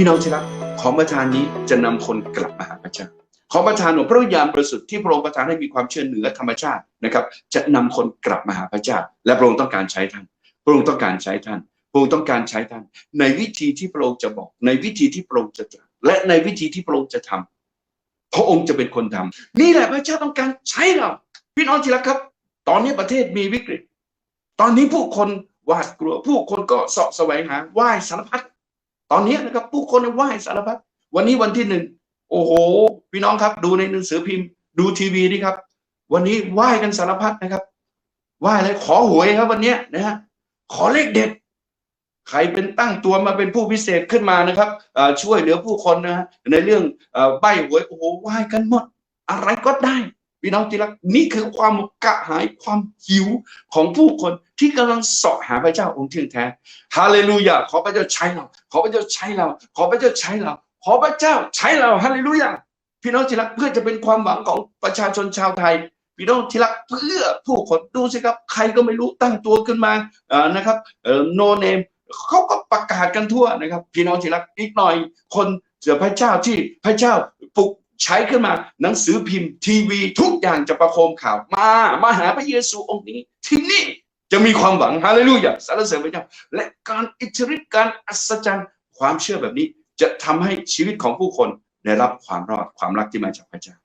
พี่น้องที่รักของประทานนี้จะนำคนกลับมาหาพระเจ้าของประทานของพระวิญญาณบริสุทธิ์ที่พระองค์ประทานให้มีความเชื่อเหนือธรรมชาตินะครับ จะนำคนกลับมาหาพระเจ้า และพระองค์ต้องการใช้ท่าน พระองค์ต้องการใช้ท่าน พระองค์ต้องการใช้ท่าน ในวิธีที่พระองค์จะบอก ในวิธีที่พระองค์จะตรัสและในวิธีที่พระองค์จะทำพระองค์จะเป็นคนทำนี่แหละพระเจ้าต้องการใช้เรา พี่น้องที่รักครับ ตอนนี้ประเทศมีวิกฤต ตอนนี้ผู้คนหวาดกลัว ผู้คนก็เสาะแสวงหาไหว้สารพัด ตอนนี้นะครับ ผู้คนไหว้สารพัดวันนี้วันที่หนึ่งโอ้โห พี่น้องครับ ดูในหนังสือพิมพ์ ดูทีวีนี่ครับ วันนี้ไหว้กันสารพัดนะครับไหว้อะไรขอหวยครับวันนี้นะฮะขอเลขเด็ดใครเป็นตั้งตัวมาเป็นผู้พิเศษขึ้นมานะครับช่วยเหลือผู้คนนะฮะในเรื่องใบหวยโอ้โหไหว้กันหมด อะไรก็ได้ พี่น้องที่รักนี่คือความกระหายความหิวของผู้คนที่กำลังเสาะหาพระเจ้าองค์ที่แท้ฮาเลลูยาขอพระเจ้าใช้เรา ขอพระเจ้าใช้เรา ขอพระเจ้าใช้เรา ขอพระเจ้าใช้เราฮาเลลูยาพี่น้องที่รักเพื่อจะเป็นความหวังของประชาชนชาวไทยพี่น้องที่รักเพื่อผู้คนดูสิครับ ใครก็ไม่รู้ตั้งตัวขึ้นมาอ่อนะครับเอ่อโนเนมเขาก็ประกาศกันทั่วนะครับ พี่น้องที่รักอีกหน่อยคนเสือพระเจ้าที่พระเจ้าปลุก ใช้ขึ้นมาหนังสือพิมพ์ทีวีทุกอย่างจะประโคมข่าว มา มาหาพระเยซูองค์นี้ ที่นี่จะมีความหวังฮาเลลูยาสรรเสริญพระเจ้าและการอิทธิฤทธิ์การอัศจรรย์ความเชื่อแบบนี้ จะทำให้ชีวิตของผู้คนได้รับความรอดความรักที่มาจากพระเจ้า